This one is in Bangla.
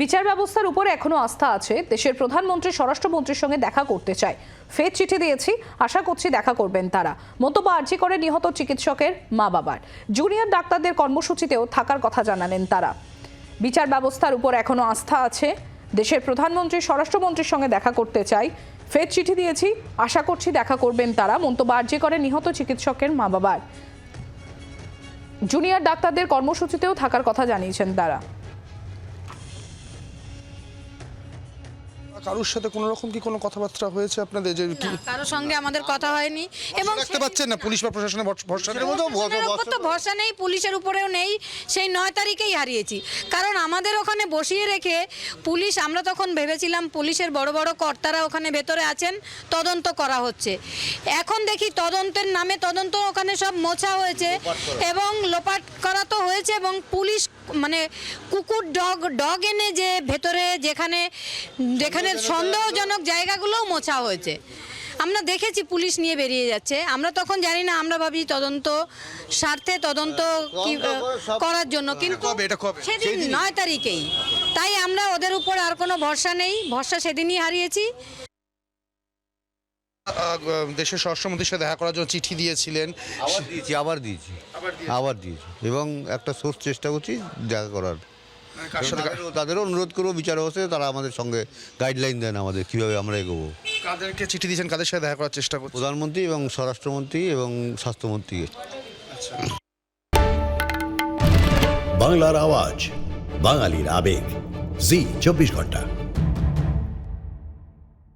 বিচার ব্যবস্থার উপরে এখনও আস্থা আছে। দেশের প্রধানমন্ত্রী, স্বরাষ্ট্রমন্ত্রীর সঙ্গে দেখা করতে চায়। ফের চিঠি দিয়েছি। আশা করছি দেখা করবেন তারা। মন্তব্য আর্জি করে নিহত চিকিৎসকের মা বাবার। জুনিয়র ডাক্তারদের কর্মসূচিতেও থাকার কথা জানালেন তারা। বিচার ব্যবস্থার উপর এখনও আস্থা আছে। দেশের প্রধানমন্ত্রী, স্বরাষ্ট্রমন্ত্রীর সঙ্গে দেখা করতে চাই। ফের চিঠি দিয়েছি। আশা করছি দেখা করবেন তারা। মন্তব্য আর্জি করে নিহত চিকিৎসকের মা বাবার। জুনিয়র ডাক্তারদের কর্মসূচিতেও থাকার কথা জানিয়েছেন তারা। কারোর সাথে কোনো রকম কি কোনো কথাবার্তা হয়েছে আপনাদের যে কি কারোর সঙ্গে আমাদের কথা হয়নি। এবং দেখতে পাচ্ছেন না? পুলিশ বা প্রশাসনের ভর- ভরসা নেই? তো ভরসা নেই পুলিশের উপরেও নেই। সেই নয় তারিখেই হারিয়েছি। কারণ আমাদের ওখানে বসিয়ে রেখে পুলিশ আমরা তখন ভেবেছিলাম পুলিশের বড় বড় কর্তারা ওখানে ভেতরে আছেন তদন্ত করা হচ্ছে। এখন দেখি তদন্তের নামে তদন্ত ওখানে সব মোছা হয়েছে এবং লোপাট করা তো হয়েছে এবং পুলিশ মানে কুকুর ডগ ডগ এনে যে ভেতরে যেখানে যেখানে সন্দেহজনক জায়গাগুলোও মোছা হয়েছে। আমরা দেখেছি পুলিশ নিয়ে বেরিয়ে যাচ্ছে। আমরা তখন জানি না আমরা ভাবি তদন্ত স্বার্থে তদন্ত কি করার জন্য। কিন্তু? এটা কবে? সেদিন নয় তারিখেই। তাই আমরা ওদের উপর আর কোনো ভরসা নেই। ভরসা সেদিনই হারিয়েছি। দেশের স্বরাষ্ট্রমন্ত্রীর সাথে দেখা করার জন্য চিঠি দিয়েছিলেন। আবার দিয়েছি আবার দিয়েছি। আবার দিয়েছি। এবং একটা সোর্স চেষ্টা করছি দেখা করার। তাদেরও- তাদেরও অনুরোধ করব বিচার ব্যবস্থায় তারা আমাদের সঙ্গে গাইডলাইন দেন আমাদের কীভাবে আমরা এগোবো। কাদেরকে চিঠি দিয়েছেন? কাদের সাথে দেখা করার চেষ্টা করব প্রধানমন্ত্রী এবং স্বরাষ্ট্রমন্ত্রী এবং স্বাস্থ্যমন্ত্রী। বাংলার আওয়াজ বাঙালির আবেগ। জি চব্বিশ ঘণ্টা।